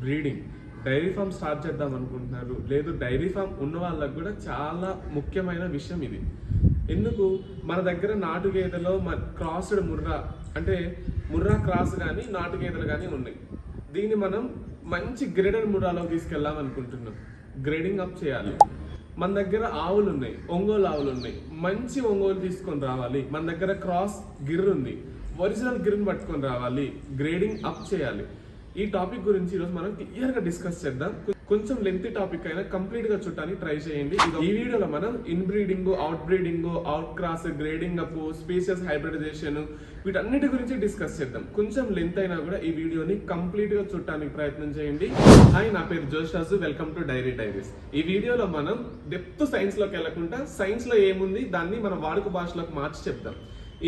Breeding. Dairy farm start చేద్దాం అనుకుంటున్నారు. లేదు డైరీ ఫామ్ ఉన్న వాళ్ళకు కూడా చాలా ముఖ్యమైన విషయం ఇది. ఎందుకు? మన దగ్గర నాటు గేదెలో క్రాస్డ్ ముర్రా అంటే ముర్రా క్రాస్ కానీ నాటు గేదెలు కానీ ఉన్నాయి. దీన్ని మనం మంచి గ్రేడెడ్ ముర్రాలో తీసుకెళ్దాం అనుకుంటున్నాం. గ్రేడింగ్ అప్ చేయాలి. మన దగ్గర ఆవులు ఉన్నాయి ఒంగోలు ఆవులు ఉన్నాయి. మంచి ఒంగోలు తీసుకొని రావాలి. మన దగ్గర క్రాస్ గిర్ర ఉంది. ఒరిజినల్ గిర్ని పట్టుకొని రావాలి. గ్రేడింగ్ అప్ చేయాలి. ఈ టాపిక్ గురించి ఈరోజు మనం క్లియర్గా డిస్కస్ చేద్దాం. కొంచెం లెంత్ టాపిక్ అయినా కంప్లీట్గా చుట్టానికి ట్రై చేయండి. ఈ వీడియోలో మనం inbreeding outbreeding outcross grading up species hybridisation వీటన్నిటి గురించి డిస్కస్ చేద్దాం. కొంచెం లెంత్ అయినా కూడా ఈ వీడియోని కంప్లీట్గా చుట్టానికి ప్రయత్నం చేయండి. హాయ్ నా పేరు జోషాసు వెల్కమ్ టు డైరీ డైరీస్ ఈ వీడియోలో మనం డెప్త్ సైన్స్లోకి వెళ్ళకుండా సైన్స్లో ఏముంది దాన్ని మన వాడుక భాషలోకి మార్చి చెప్తాం.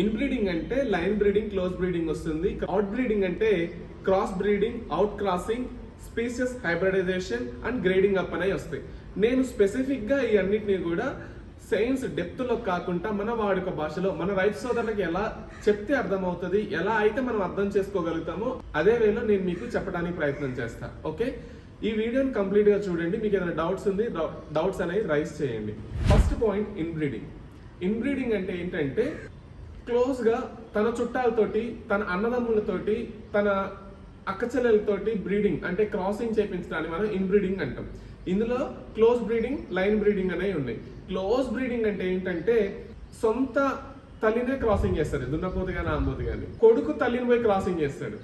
ఇన్ బ్రీడింగ్ అంటే లైన్ బ్రీడింగ్ క్లోజ్ బ్రీడింగ్ వస్తుంది. అవుట్ బ్రీడింగ్ అంటే cross breeding outcrossing species hybridisation and grading up అనేవి వస్తాయి. నేను స్పెసిఫిక్గా ఈ అన్నిటిని కూడా సైన్స్ డెప్త్లో కాకుండా మన వాడుక భాషలో మన రైతు సోదరులకు ఎలా చెప్తే అర్థమవుతుంది ఎలా అయితే మనం అర్థం చేసుకోగలుగుతామో అదే వేలో నేను మీకు చెప్పడానికి ప్రయత్నం చేస్తా. ఓకే? ఈ వీడియోని కంప్లీట్గా చూడండి. మీకు ఏదైనా డౌట్స్ ఉంది డౌట్స్ అనేవి రైస్ చేయండి. First point inbreeding. ఇన్బ్రీడింగ్ అంటే ఏంటంటే క్లోజ్గా తన చుట్టాలతోటి తన అన్నదమ్ములతోటి తన అక్కచెల్లెలతోటి బ్రీడింగ్ అంటే క్రాసింగ్ చేపించడాన్ని మనం ఇన్ బ్రీడింగ్ అంటాం. ఇందులో క్లోజ్ బ్రీడింగ్ లైన్ బ్రీడింగ్ అనేవి ఉన్నాయి. క్లోజ్ బ్రీడింగ్ అంటే ఏంటంటే సొంత తల్లినే క్రాసింగ్ చేస్తాడు దున్నపోతు కానీ ఆంబోతు కానీ కొడుకు తల్లిని పోయి క్రాసింగ్ చేస్తాడు.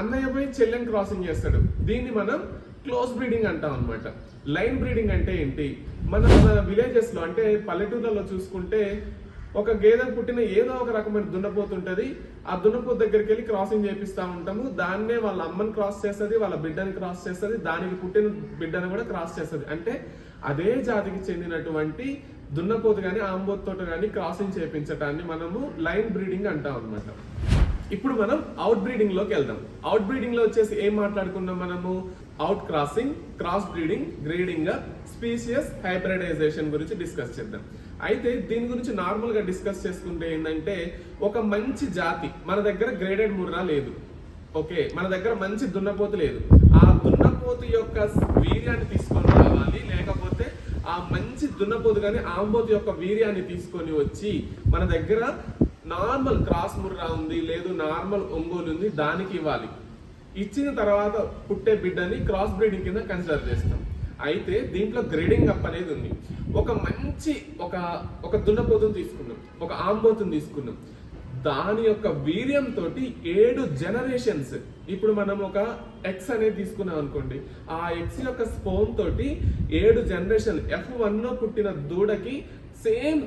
అన్నయ్య పోయి చెల్లెని క్రాసింగ్ చేస్తాడు. దీన్ని మనం క్లోజ్ బ్రీడింగ్ అంటాం అనమాట లైన్ బ్రీడింగ్ అంటే ఏంటి? మన మన విలేజెస్లో అంటే పల్లెటూర్లలో చూసుకుంటే ఒక గేదె పుట్టిన ఏదో ఒక రకమైన దున్నపోతుంటది ఆ దున్నపోతు దగ్గరికి వెళ్ళి క్రాసింగ్ చేపిస్తూ ఉంటాము. దాన్నే వాళ్ళ అమ్మని క్రాస్ చేస్తుంది వాళ్ళ బిడ్డని క్రాస్ చేస్తుంది దానికి పుట్టిన బిడ్డను కూడా క్రాస్ చేస్తుంది. అంటే అదే జాతికి చెందినటువంటి దున్నపోతు కానీ ఆంబోతుతో కానీ క్రాసింగ్ చేపించటాన్ని మనము లైన్ బ్రీడింగ్ అంటాం అనమాట ఇప్పుడు మనం అవుట్ బ్రీడింగ్లోకి వెళ్దాం. అవుట్ బ్రీడింగ్లో వచ్చేసి ఏం మాట్లాడుకున్నాం మనము? Outcrossing cross breeding grading species hybridisation గురించి డిస్కస్ చేద్దాం. అయితే దీని గురించి నార్మల్గా డిస్కస్ చేసుకుంటే ఏంటంటే ఒక మంచి జాతి మన దగ్గర గ్రేడెడ్ ముర్రా లేదు. ఓకే మన దగ్గర మంచి దున్నపోతు లేదు. ఆ దున్నపోతు యొక్క వీర్యాన్ని తీసుకొని రావాలి లేకపోతే ఆ మంచి దున్నపోతు కానీ ఆంబోతు యొక్క వీర్యాన్ని తీసుకొని వచ్చి మన దగ్గర నార్మల్ క్రాస్ ముర్రా ఉంది లేదు నార్మల్ ఒంగోలు ఉంది దానికి ఇవ్వాలి. ఇచ్చిన తర్వాత పుట్టే బిడ్డని క్రాస్ బ్రీడింగ్ కింద కన్సిడర్ చేస్తాం. అయితే దీంట్లో గ్రేడింగ్ అప్ అనేది ఉంది. ఒక మంచి ఒక ఒక దున్నపోతును తీసుకున్నాం. ఒక ఆంబోతును తీసుకున్నాం. దాని యొక్క వీర్యంతో ఏడు జనరేషన్స్ ఇప్పుడు మనం ఒక ఎక్స్ అనేది తీసుకున్నాం అనుకోండి. ఆ ఎక్స్ యొక్క స్పోన్ తోటి ఏడు జనరేషన్ ఎఫ్ వన్లో పుట్టిన దూడకి సేమ్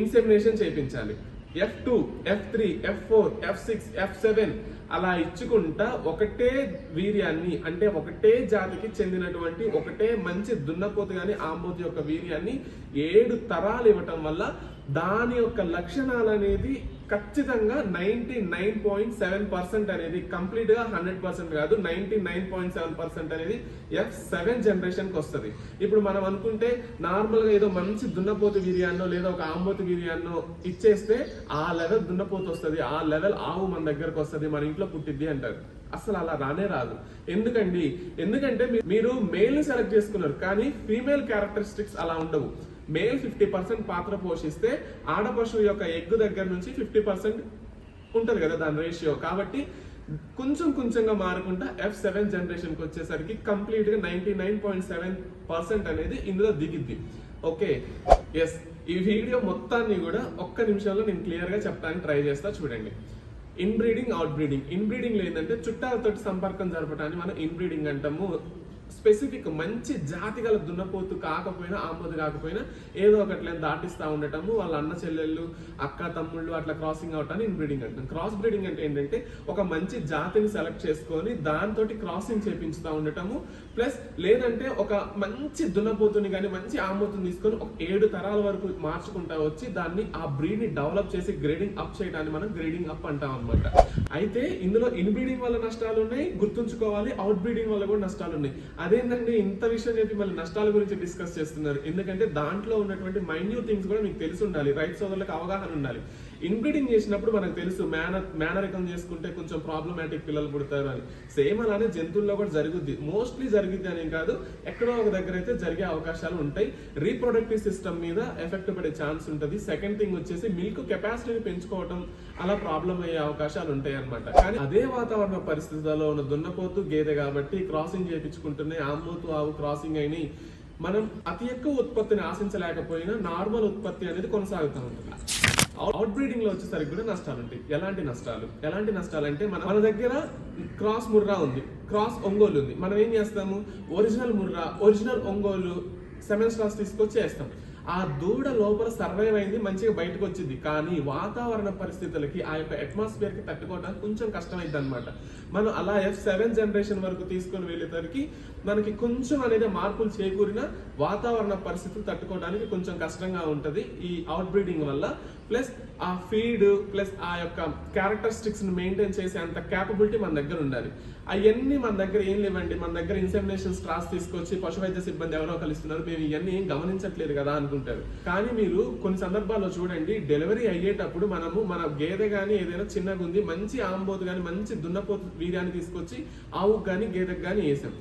ఇన్సెమినేషన్ చేయించాలి. F two F three F four F six F seven అలా ఇచ్చుకుంటా ఒకటే వీర్యాన్ని అంటే ఒకటే జాతికి చెందినటువంటి ఒకటే మంచి దున్నపోతు కానీ ఆమోది యొక్క వీర్యాన్ని ఏడు తరాలు ఇవ్వటం వల్ల దాని యొక్క లక్షణాలు అనేది ఖచ్చితంగా ninety nine point seven percent అనేది కంప్లీట్గా హండ్రెడ్ పర్సెంట్ కాదు ninety nine point seven percent అనేది ఎఫ్ సెవెన్ జనరేషన్కి వస్తుంది. ఇప్పుడు మనం అనుకుంటే నార్మల్గా ఏదో మంచి దున్నపోతు వీర్యాన్నో లేదా ఒక ఆంబోతు వీర్యాన్నో ఇచ్చేస్తే ఆ లెవెల్ దున్నపోతు వస్తుంది ఆ లెవెల్ ఆవు మన దగ్గరకు వస్తుంది మన ఇంట్లో పుట్టిద్ది అంటారు. అసలు అలా రానే రాదు. ఎందుకండి? ఎందుకంటే మీరు మేల్ని సెలెక్ట్ చేసుకున్నారు కానీ ఫీమేల్ క్యారెక్టరిస్టిక్స్ అలా ఉండవు. మేల్ ఫిఫ్టీ పర్సెంట్ పాత్ర పోషిస్తే ఆడ పశువు యొక్క ఎగ్గు దగ్గర నుంచి ఫిఫ్టీ పర్సెంట్ ఉంటుంది కదా దాని రేషియో. కాబట్టి కొంచెం కొంచెంగా మారుకుంటా ఎఫ్ సెవెన్ జనరేషన్కి వచ్చేసరికి కంప్లీట్గా ninety ninety nine point seven percent అనేది ఇందులో దిగిద్ది. ఓకే. ఎస్ ఈ వీడియో మొత్తాన్ని కూడా ఒక్క నిమిషంలో నేను క్లియర్గా చెప్పడానికి ట్రై చేస్తా చూడండి. ఇన్బ్రీడింగ్ అవుట్ బ్రీడింగ్ ఇన్బ్రీడింగ్లో ఏంటంటే చుట్టాలతోటి సంపర్కం జరపడానికి మనం ఇన్బ్రీడింగ్ అంటాము. స్పెసిఫిక్ మంచి జాతి గల దున్నపోతు కాకపోయినా ఆమోదు కాకపోయినా ఏదో ఒకట్లే దాటిస్తూ ఉండటము వాళ్ళ అన్న చెల్లెళ్ళు అక్క తమ్ముళ్ళు అట్లా క్రాసింగ్ అవటాన్ని ఇన్ బ్రీడింగ్ అంటాం. క్రాస్ బ్రీడింగ్ అంటే ఏంటంటే ఒక మంచి జాతిని సెలెక్ట్ చేసుకొని దాంతో క్రాసింగ్ చేపించుతూ ఉండటము ప్లస్ లేదంటే ఒక మంచి దున్నపోతుని కానీ మంచి ఆంబోతుని తీసుకొని ఒక ఏడు తరాల వరకు మార్చుకుంటా వచ్చి దాన్ని ఆ బ్రీడ్ని డెవలప్ చేసి గ్రేడింగ్ అప్ చేయడాన్ని మనం గ్రేడింగ్ అప్ అంటాం అనమాట అయితే ఇందులో ఇన్ బ్రీడింగ్ వల్ల నష్టాలు ఉన్నాయి గుర్తుంచుకోవాలి అవుట్ బ్రీడింగ్ వల్ల కూడా నష్టాలు ఉన్నాయి అదేంటంటే ఇంత విషయం చెప్పి మళ్ళీ నష్టాల గురించి డిస్కస్ చేస్తున్నారు. ఎందుకంటే దాంట్లో ఉన్నటువంటి మైన్యూట్ థింగ్స్ కూడా మీకు తెలిసి ఉండాలి రైతు సోదరులకు అవగాహన ఉండాలి. ఇన్బ్రీడింగ్ చేసినప్పుడు మనకు తెలుసు మేనర్ మేనరికం చేసుకుంటే కొంచెం ప్రాబ్లమాటిక్ పిల్లలు పుడతారు అని. సేమ్ అలానే జంతువుల్లో కూడా జరుగుద్ది. మోస్ట్లీ జరిగిద్ది అని కాదు ఎక్కడో ఒక దగ్గర అయితే జరిగే అవకాశాలు ఉంటాయి. రీప్రొడక్టివ్ సిస్టమ్ మీద ఎఫెక్ట్ పడే ఛాన్స్ ఉంటుంది. సెకండ్ థింగ్ వచ్చేసి మిల్క్ కెపాసిటీని పెంచుకోవటం అలా ప్రాబ్లం అయ్యే అవకాశాలు ఉంటాయి అనమాట కానీ అదే వాతావరణ పరిస్థితుల్లో ఉన్న దున్నపోతు గేదె కాబట్టి క్రాసింగ్ ఉన్నాయి ఆమ్మోతు ఆవు క్రాసింగ్ అయినాయి. మనం అతి ఎక్కువ ఉత్పత్తిని ఆశించలేకపోయినా నార్మల్ ఉత్పత్తి అనేది కొనసాగుతూ ఉంటుంది. అవుట్ బ్రీడింగ్లో వచ్చేసరికి కూడా నష్టాలు ఉంటాయి ఎలాంటి నష్టాలు? ఎలాంటి నష్టాలు అంటే మన మన దగ్గర క్రాస్ ముర్రా ఉంది. క్రాస్ ఒంగోలు ఉంది. మనం ఏం చేస్తాము? Original Murrah original Ongole semen straws తీసుకొచ్చి వేస్తాం. ఆ దూడ లోపల సర్వైవ్ అయింది మంచిగా బయటకు వచ్చింది. కానీ వాతావరణ పరిస్థితులకి ఆ యొక్క అట్మాస్ఫియర్కి తట్టుకోవడానికి కొంచెం కష్టమైంది అనమాట మనం అలా ఎఫ్ సెవెన్ జనరేషన్ వరకు తీసుకొని వెళ్ళేసరికి మనకి కొంచెం అనేది మార్పులు చేకూరిన వాతావరణ పరిస్థితులు తట్టుకోవడానికి కొంచెం కష్టంగా ఉంటుంది ఈ అవుట్ బ్రీడింగ్ వల్ల. ప్లస్ ఆ ఫీడ్ ప్లస్ ఆ యొక్క క్యారెక్టరిస్టిక్స్ని మెయింటైన్ చేసే అంత క్యాపబిలిటీ మన దగ్గర ఉండాలి. అవన్నీ మన దగ్గర ఏం లేవండి. మన దగ్గర ఇన్సెమినేషన్ స్ట్రాస్ తీసుకొచ్చి పశు వైద్య సిబ్బంది ఎవరో కలుస్తున్నారు మేము ఇవన్నీ ఏం గమనించట్లేదు కదా అని అనుకుంటారు. కానీ మీరు కొన్ని సందర్భాల్లో చూడండి డెలివరీ అయ్యేటప్పుడు మనము మన గేదె కానీ ఏదైనా చిన్నగా ఉంది మంచి ఆంబోతు కానీ మంచి దున్నపోతు వీర్యాన్ని తీసుకొచ్చి ఆవుకు కానీ గేదెకు కానీ వేసాం.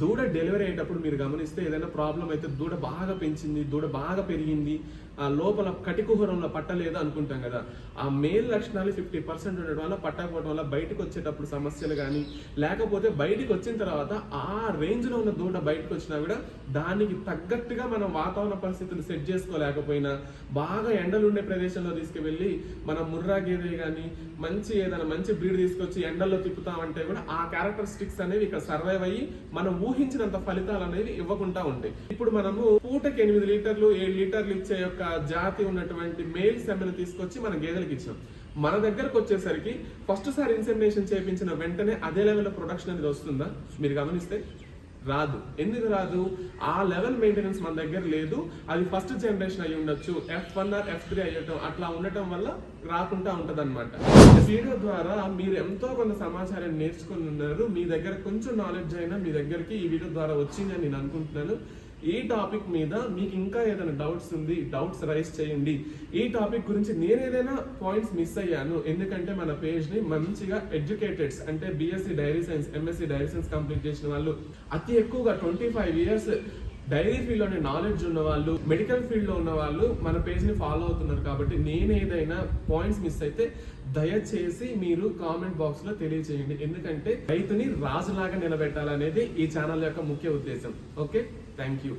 దూడ డెలివరీ అయ్యేటప్పుడు మీరు గమనిస్తే ఏదైనా ప్రాబ్లం అయితే దూడ బాగా పెంచింది దూడ బాగా పెరిగింది ఆ లోపల కటికుహరంలో పట్టలేదు అనుకుంటాం కదా ఆ మేల్ లక్షణాలు ఫిఫ్టీ పర్సెంట్ ఉండడం వల్ల పట్టకపోవడం వల్ల బయటకు వచ్చేటప్పుడు సమస్యలు కానీ లేకపోతే బయటికి వచ్చిన తర్వాత ఆ రేంజ్లో ఉన్న దూడ బయటకు వచ్చినా కూడా దానికి తగ్గట్టుగా మనం వాతావరణ పరిస్థితులు సెట్ చేసుకోలేకపోయినా బాగా ఎండలు ఉండే ప్రదేశంలో తీసుకువెళ్ళి మన ముర్రా గేదె కానీ మంచి ఏదైనా మంచి బ్రీడ్ తీసుకొచ్చి ఎండల్లో తిప్పుతామంటే కూడా ఆ క్యారెక్టరిస్టిక్స్ అనేవి ఇక్కడ సర్వైవ్ అయ్యి మనం ఊహించినంత ఫలితాలు అనేవి ఇవ్వకుండా ఉంటాయి. ఇప్పుడు మనము పూటకి ఎనిమిది లీటర్లు ఏడు లీటర్లు ఇచ్చే యొక్క జాతి ఉన్నటువంటి మేల్ సెమెను తీసుకొచ్చి మన గేదెలకు ఇచ్చాం. మన దగ్గరకు వచ్చేసరికి ఫస్ట్ సారి ఇన్సెమినేషన్ చేయించిన వెంటనే అదే లెవెల్ ప్రొడక్షన్ అనేది వస్తుందా? మీరు గమనిస్తే రాదు. ఎందుకు రాదు? ఆ లెవెల్ మెయింటెనెన్స్ మన దగ్గర లేదు. అది ఫస్ట్ జనరేషన్ అయి ఉండొచ్చు. F one or F three అయ్యటం అట్లా ఉండటం వల్ల రాకుండా ఉంటుంది అనమాట వీడియో ద్వారా మీరు ఎంతో కొంత సమాచారం నేర్చుకుని ఉన్నారు. మీ దగ్గర కొంచెం నాలెడ్జ్ అయినా మీ దగ్గరికి ఈ వీడియో ద్వారా వచ్చిందని నేను అనుకుంటున్నాను. ఈ టాపిక్ మీద మీకు ఇంకా ఏదైనా డౌట్స్ ఉంది డౌట్స్ రైస్ చేయండి. ఈ టాపిక్ గురించి నేను ఏదైనా పాయింట్స్ మిస్ అయ్యాను ఎందుకంటే మన పేజ్ని మంచిగా ఎడ్యుకేటెడ్స్ అంటే BSc dairy science MSc dairy science complete చేసిన వాళ్ళు అతి ఎక్కువగా ట్వంటీ ఫైవ్ ఇయర్స్ డైరీ ఫీల్డ్లోనే నాలెడ్జ్ ఉన్న వాళ్ళు మెడికల్ ఫీల్డ్లో ఉన్న వాళ్ళు మన పేజ్ని ఫాలో అవుతున్నారు కాబట్టి నేను ఏదైనా పాయింట్స్ మిస్ అయితే దయచేసి మీరు కామెంట్ బాక్స్లో తెలియజేయండి ఎందుకంటే రైతుని రాజులాగా నిలబెట్టాలనేది ఈ ఛానల్ యొక్క ముఖ్య ఉద్దేశం. Okay Thank you.